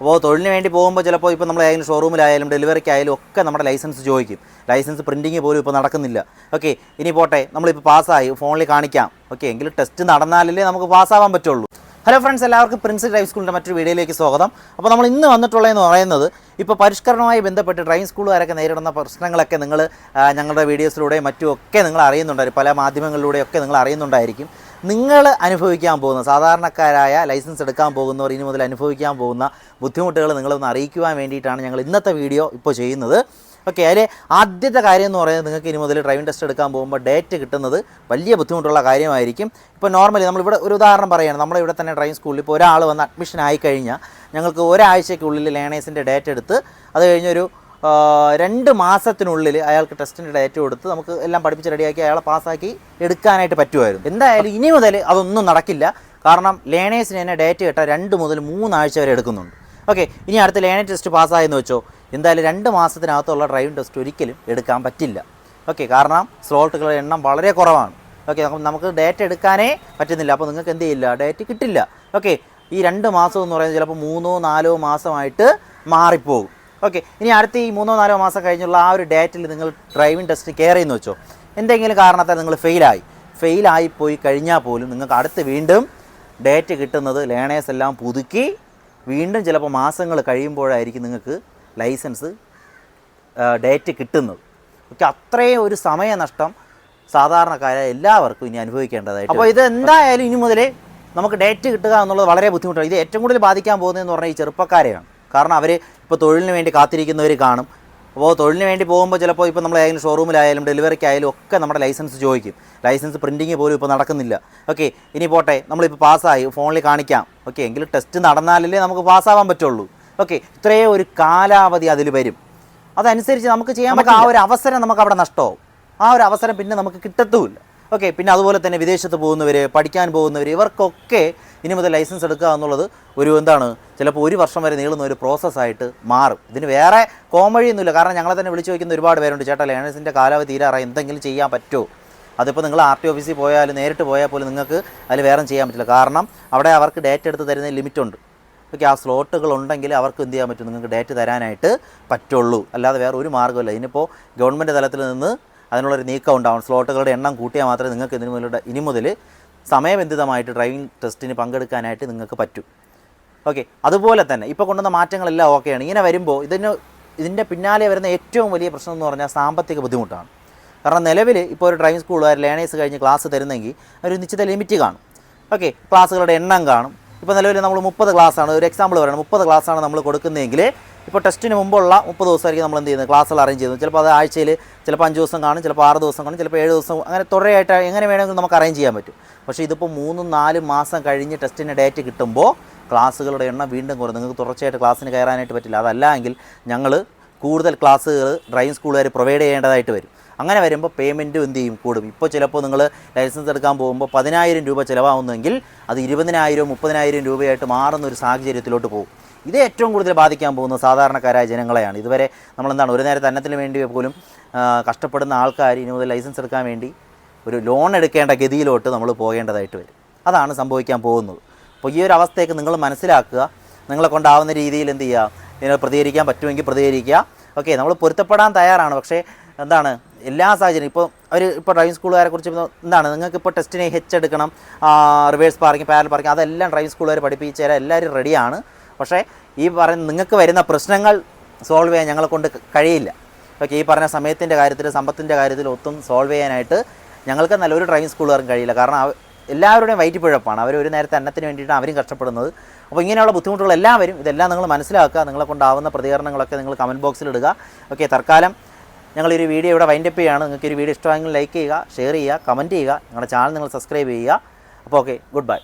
അപ്പോൾ തൊഴിലിന് വേണ്ടി പോകുമ്പോൾ ചിലപ്പോൾ ഇപ്പോൾ ഏതെങ്കിലും ഷോറൂമിലായാലും ഡെലിവറിക്കായാലും ഒക്കെ നമ്മുടെ ലൈസൻസ് ചോദിക്കും. ലൈസൻസ് പ്രിന്റിങ് പോലും ഇപ്പോൾ നടക്കുന്നില്ല. ഓക്കെ ഇനി പോട്ടെ. നമ്മളിപ്പോൾ പാസ്സായി. ഫോണിൽ കാണിക്കാം. ഓക്കെ എങ്കിലും ടെസ്റ്റ് നടന്നാലല്ലേ നമുക്ക് പാസ്സാവാൻ പറ്റുള്ളൂ. ഹലോ ഫ്രണ്ട്സ് എല്ലാവർക്കും പ്രിൻസ് ഡ്രൈവ് സ്കൂളിന്റെ മറ്റൊരു വീഡിയോയിലേക്ക് സ്വാഗതം. അപ്പോൾ നമ്മൾ ഇന്ന് വന്നിട്ടുള്ളതെന്ന് പറയുന്നത് ഇപ്പോൾ പരിഷ്കരണവുമായി ബന്ധപ്പെട്ട് ഡ്രൈവിംഗ് സ്കൂളുകാരൊക്കെ നേരിടുന്ന പ്രശ്നങ്ങളൊക്കെ നിങ്ങൾ ഞങ്ങളുടെ വീഡിയോസിലൂടെയും മറ്റും ഒക്കെ നിങ്ങൾ അറിയുന്നുണ്ടായിരിക്കും. പല മാധ്യമങ്ങളിലൂടെയൊക്കെ നിങ്ങൾ അറിയുന്നുണ്ടായിരിക്കും. നിങ്ങൾ അനുഭവിക്കാൻ പോകുന്ന സാധാരണക്കാരായ ലൈസൻസ് എടുക്കാൻ പോകുന്നവർ ഇനി മുതൽ അനുഭവിക്കാൻ പോകുന്ന ബുദ്ധിമുട്ടുകൾ നിങ്ങളൊന്ന് അറിയിക്കുവാൻ വേണ്ടിയിട്ടാണ് ഞങ്ങൾ ഇന്നത്തെ വീഡിയോ ഇപ്പോൾ ചെയ്യുന്നത്. ഓക്കെ അതിൽ ആദ്യത്തെ കാര്യം എന്ന് പറയുന്നത് നിങ്ങൾക്ക് ഇനി മുതൽ ഡ്രൈവിംഗ് ടെസ്റ്റ് എടുക്കാൻ പോകുമ്പോൾ ഡേറ്റ് കിട്ടുന്നത് വലിയ ബുദ്ധിമുട്ടുള്ള കാര്യമായിരിക്കും. ഇപ്പോൾ നോർമലി നമ്മളിവിടെ ഒരു ഉദാഹരണം പറയുകയാണ്. നമ്മുടെ ഇവിടെ തന്നെ ഡ്രൈവിംഗ് സ്കൂളിൽ ഇപ്പോൾ ഒരാൾ വന്ന് അഡ്മിഷൻ ആയി കഴിഞ്ഞാൽ ഞങ്ങൾക്ക് ഒരാഴ്ചയ്ക്കുള്ളിൽ ലേണേഴ്സിന്റെ ഡേറ്റ് എടുത്ത് അത് കഴിഞ്ഞൊരു രണ്ട് മാസത്തിനുള്ളിൽ അയാൾക്ക് ടെസ്റ്റിന്റെ ഡേറ്റ് കൊടുത്ത് നമുക്ക് എല്ലാം പഠിപ്പിച്ച് റെഡിയാക്കി അയാളെ പാസ്സാക്കി എടുക്കാനായിട്ട് പറ്റുമായിരുന്നു. എന്തായാലും ഇനി മുതൽ അതൊന്നും നടക്കില്ല. കാരണം ലേണേഴ്സിന് തന്നെ ഡേറ്റ് കിട്ടാൻ രണ്ട് മുതൽ മൂന്നാഴ്ച വരെ എടുക്കുന്നുണ്ട്. ഓക്കെ ഇനി അടുത്ത ലേണേഴ്സ് ടെസ്റ്റ് പാസ്സായെന്ന് വെച്ചോ എന്തായാലും രണ്ട് മാസത്തിനകത്തുള്ള ഡ്രൈവിംഗ് ടെസ്റ്റ് ഒരിക്കലും എടുക്കാൻ പറ്റില്ല. ഓക്കെ കാരണം സ്ലോട്ടുകളുടെ എണ്ണം വളരെ കുറവാണ്. ഓക്കെ നമുക്ക് ഡേറ്റ് എടുക്കാനേ പറ്റുന്നില്ല. അപ്പോൾ നിങ്ങൾക്ക് എന്ത് ചെയ്യില്ല? ഡേറ്റ് കിട്ടില്ല. ഓക്കെ ഈ രണ്ട് മാസം എന്ന് പറയുന്നത് ചിലപ്പോൾ മൂന്നോ നാലോ മാസമായിട്ട് മാറിപ്പോകും. ഓക്കെ ഇനി അടുത്ത ഈ മൂന്നോ നാലോ മാസം കഴിഞ്ഞുള്ള ആ ഒരു ഡേറ്റിൽ നിങ്ങൾ ഡ്രൈവിംഗ് ടെസ്റ്റ് കെയർ ചെയ്യുന്നു വെച്ചോ. എന്തെങ്കിലും കാരണത്താൽ നിങ്ങൾ ഫെയിലായി ഫെയിലായി പോയി കഴിഞ്ഞാൽ പോലും നിങ്ങൾക്ക് അടുത്ത് വീണ്ടും ഡേറ്റ് കിട്ടുന്നത് ലേണേഴ്സ് എല്ലാം പുതുക്കി വീണ്ടും ചിലപ്പോൾ മാസങ്ങൾ കഴിയുമ്പോഴായിരിക്കും നിങ്ങൾക്ക് ലൈസൻസ് ഡേറ്റ് കിട്ടുന്നത്. ഓക്കെ അത്രയും ഒരു സമയനഷ്ടം സാധാരണക്കാരായ എല്ലാവർക്കും ഇനി അനുഭവിക്കേണ്ടതായിട്ട് അപ്പോൾ ഇത് എന്തായാലും ഇനി മുതലേ നമുക്ക് ഡേറ്റ് കിട്ടുക എന്നുള്ളത് വളരെ ബുദ്ധിമുട്ടാണ്. ഇത് ഏറ്റവും കൂടുതൽ ബാധിക്കാൻ പോകുന്നതെന്ന് പറഞ്ഞാൽ ഈ ചെറുപ്പക്കാരെയാണ്. കാരണം അവർ ഇപ്പോൾ തൊഴിലിന് വേണ്ടി കാത്തിരിക്കുന്നവർ കാണും. അപ്പോൾ തൊഴിലിന് വേണ്ടി പോകുമ്പോൾ ചിലപ്പോൾ ഇപ്പോൾ നമ്മൾ ഏതെങ്കിലും ഷോറൂമിലായാലും ഡെലിവറിക്കായാലും ഒക്കെ നമ്മുടെ ലൈസൻസ് ചോദിക്കും. ലൈസൻസ് പ്രിന്റിങ് പോലും ഇപ്പോൾ നടക്കുന്നില്ല. ഓക്കെ ഇനി പോട്ടെ നമ്മളിപ്പോൾ പാസ്സായി ഫോണിൽ കാണിക്കാം. ഓക്കെ എങ്കിലും ടെസ്റ്റ് നടന്നാലല്ലേ നമുക്ക് പാസ്സാവാൻ പറ്റുള്ളൂ. ഓക്കെ ഇത്രയേ ഒരു കാലാവധി അതിൽ വരും. അതനുസരിച്ച് നമുക്ക് ചെയ്യാൻ നമുക്ക് ആ ഒരു അവസരം നമുക്ക് അവിടെ നഷ്ടമാവും. ആ ഒരു അവസരം പിന്നെ നമുക്ക് കിട്ടത്തുമില്ല. ഓക്കെ പിന്നെ അതുപോലെ തന്നെ വിദേശത്ത് പോകുന്നവർ പഠിക്കാൻ പോകുന്നവർ ഇവർക്കൊക്കെ ഇനി മുതൽ ലൈസൻസ് എടുക്കുക എന്നുള്ളത് ഒരു എന്താണ് ചിലപ്പോൾ ഒരു വർഷം വരെ നീളുന്ന ഒരു പ്രോസസ്സായിട്ട് മാറും. ഇതിന് വേറെ കോമഴിയൊന്നുമില്ല. കാരണം ഞങ്ങളെ തന്നെ വിളിച്ചു വയ്ക്കുന്ന ഒരുപാട് പേരുണ്ട്. ചേട്ടാ ലേണേഴ്സിന്റെ കാലാവധി തീരാറായി എന്തെങ്കിലും ചെയ്യാൻ പറ്റുമോ? അതിപ്പോൾ നിങ്ങൾ ആർ ടി ഓഫീസിൽ പോയാൽ നേരിട്ട് പോയാൽ പോലും നിങ്ങൾക്ക് അതിൽ വേറെ ചെയ്യാൻ പറ്റില്ല. കാരണം അവിടെ അവർക്ക് ഡേറ്റ് എടുത്ത് തരുന്ന ലിമിറ്റുണ്ട് ഓക്കെ ആ സ്ലോട്ടുകൾ ഉണ്ടെങ്കിൽ അവർക്ക് എന്ത് ചെയ്യാൻ പറ്റും? നിങ്ങൾക്ക് ഡേറ്റ് തരാനായിട്ട് പറ്റുള്ളൂ. അല്ലാതെ വേറെ ഒരു മാർഗമില്ല ഇനിയിപ്പോൾ ഗവൺമെന്റ് തലത്തിൽ നിന്ന് അതിനുള്ളൊരു നീക്കം ഉണ്ടാവണം സ്ലോട്ടുകളുടെ എണ്ണം കൂട്ടിയാൽ മാത്രമേ നിങ്ങൾക്ക് ഇതിന് മുതൽ ഇനി മുതൽ സമയബന്ധിതമായിട്ട് ഡ്രൈവിംഗ് ടെസ്റ്റിന് പങ്കെടുക്കാനായിട്ട് നിങ്ങൾക്ക് പറ്റൂ. ഓക്കെ. അതുപോലെ തന്നെ ഇപ്പോൾ കൊണ്ടുവന്ന മാറ്റങ്ങളെല്ലാം ഓക്കെയാണ്. ഇങ്ങനെ വരുമ്പോൾ ഇതിന് ഇതിന്റെ പിന്നാലെ വരുന്ന ഏറ്റവും വലിയ പ്രശ്നം എന്ന് പറഞ്ഞാൽ സാമ്പത്തിക ബുദ്ധിമുട്ടാണ്. കാരണം നിലവിൽ ഇപ്പോൾ ഒരു ഡ്രൈവിംഗ് സ്കൂളുകാർ ലേണേഴ്സ് കഴിഞ്ഞ് ക്ലാസ് തരുന്നെങ്കിൽ ഒരു നിശ്ചിത ലിമിറ്റ് കാണും. ഓക്കെ. ക്ലാസ്സുകളുടെ എണ്ണം കാണും. ഇപ്പോൾ നിലവിൽ നമ്മൾ മുപ്പത് ക്ലാസ്സാണ്. ഒരു എക്സാമ്പിൾ പറയണം. മുപ്പത് ക്ലാസ്സാണ് നമ്മൾ കൊടുക്കുന്നതെങ്കിൽ ഇപ്പോൾ ടെസ്റ്റിന് മുമ്പുള്ള മുപ്പത് ദിവസമായിരിക്കും നമ്മൾ എന്ത് ചെയ്യുന്നത്? ക്ലാസ്സുകൾ അറേഞ്ച് ചെയ്യുന്നത്. ചിലപ്പോൾ അത് ആഴ്ചയിൽ ചിലപ്പോൾ അഞ്ച് ദിവസം കാണും ചിലപ്പോൾ ആറ് ദിവസം കാണും ചിലപ്പോൾ ഏഴ് ദിവസം അങ്ങനെ തുടരെയായിട്ട് എങ്ങനെ വേണമെങ്കിലും നമുക്ക് അറേഞ്ച് ചെയ്യാൻ പറ്റും. പക്ഷേ ഇതിപ്പോൾ മൂന്നും നാലും മാസം കഴിഞ്ഞ് ടെസ്റ്റിന്റെ ഡേറ്റ് കിട്ടുമ്പോൾ ക്ലാസ്സുകളുടെ എണ്ണം വീണ്ടും കുറയും. നിങ്ങൾക്ക് തുടർച്ചയായിട്ട് ക്ലാസ്സിന് കയറാനായിട്ട് പറ്റില്ല. അതല്ല എങ്കിൽ ഞങ്ങൾ കൂടുതൽ ക്ലാസ്സുകൾ ഡ്രൈവിംഗ് സ്കൂളുകാർ പ്രൊവൈഡ് ചെയ്യേണ്ടതായിട്ട് വരും. അങ്ങനെ വരുമ്പോൾ പേയ്മെന്റും എന്ത് ചെയ്യും? കൂടും. ഇപ്പോൾ ചിലപ്പോൾ നിങ്ങൾ ലൈസൻസ് എടുക്കാൻ പോകുമ്പോൾ പതിനായിരം രൂപ ചിലവാകുന്നെങ്കിൽ അത് ഇരുപതിനായിരം മുപ്പതിനായിരം രൂപയായിട്ട് മാറുന്ന ഒരു സാഹചര്യത്തിലോട്ട് പോകും. ഇത് ഏറ്റവും കൂടുതൽ ബാധിക്കാൻ പോകുന്ന സാധാരണക്കാരായ ജനങ്ങളെയാണ്. ഇതുവരെ നമ്മളെന്താണ് ഒരു നേരത്തെ അന്നത്തിന് വേണ്ടി പോലും കഷ്ടപ്പെടുന്ന ആൾക്കാർ ഇനി മുതൽ ലൈസൻസ് എടുക്കാൻ വേണ്ടി ഒരു ലോൺ എടുക്കേണ്ട ഗതിയിലോട്ട് നമ്മൾ പോകേണ്ടതായിട്ട് വരും. അതാണ് സംഭവിക്കാൻ പോകുന്നത്. അപ്പോൾ ഈ ഒരു അവസ്ഥയൊക്കെ നിങ്ങൾ മനസ്സിലാക്കുക. നിങ്ങളെ കൊണ്ടാവുന്ന രീതിയിൽ എന്ത് ചെയ്യുക? ഇതിനെ പ്രതികരിക്കാൻ പറ്റുമെങ്കിൽ പ്രതികരിക്കുക. ഓക്കെ നമ്മൾ പൊരുത്തപ്പെടാൻ തയ്യാറാണ്. പക്ഷേ എന്താണ് എല്ലാ സാഹചര്യം ഇപ്പോൾ അവർ ഇപ്പോൾ ഡ്രൈവിംഗ് സ്കൂളുകാരെ കുറിച്ച് എന്താണ് നിങ്ങൾക്ക് ഇപ്പോൾ ടെസ്റ്റിനെ ഹെച്ച് എടുക്കണം റിവേഴ്സ് പാർക്കിംഗ് പാരൽ പാർക്കിംഗ് അതെല്ലാം ഡ്രൈവിംഗ് സ്കൂളുകാർ പഠിപ്പിച്ചു തരാൻ എല്ലാവരും റെഡിയാണ് പക്ഷേ ഈ പറയുന്ന നിങ്ങൾക്ക് വരുന്ന പ്രശ്നങ്ങൾ സോൾവ് ചെയ്യാൻ ഞങ്ങളെ കൊണ്ട് കഴിയില്ല. ഓക്കെ ഈ പറഞ്ഞ സമയത്തിന്റെ കാര്യത്തിൽ സമ്പത്തിന്റെ കാര്യത്തിൽ ഒത്തും സോൾവ് ചെയ്യാനായിട്ട് ഞങ്ങൾക്ക് നല്ലൊരു ഡ്രൈവിംഗ് സ്കൂളുകാരും കഴിയില്ല. കാരണം എല്ലാവരുടെയും വയറ്റിപ്പുഴപ്പാണ് അവർ ഒരു നേരത്തെ അന്നത്തിന് വേണ്ടിയിട്ടാണ് അവരും കഷ്ടപ്പെടുന്നത്. അപ്പോൾ ഇങ്ങനെയുള്ള ബുദ്ധിമുട്ടുകൾ എല്ലാവരും ഇതെല്ലാം നിങ്ങൾ മനസ്സിലാക്കുക. നിങ്ങളെ കൊണ്ടാവുന്ന പ്രതികരണങ്ങളൊക്കെ നിങ്ങൾ കമന്റ് ബോക്സിൽ ഇടുക. ഓക്കെ തൽക്കാലം ഞങ്ങളൊരു വീഡിയോ ഇവിടെ വൈൻഡപ്പ് ചെയ്യുകയാണ്. നിങ്ങൾക്ക് ഒരു വീഡിയോ ഇഷ്ടമായെങ്കിൽ ലൈക്ക് ചെയ്യുക ഷെയർ ചെയ്യുക കമന്റ് ചെയ്യുക. ഞങ്ങളുടെ ചാനൽ നിങ്ങൾ സബ്സ്ക്രൈബ് ചെയ്യുക. അപ്പോൾ ഓക്കെ ഗുഡ് ബൈ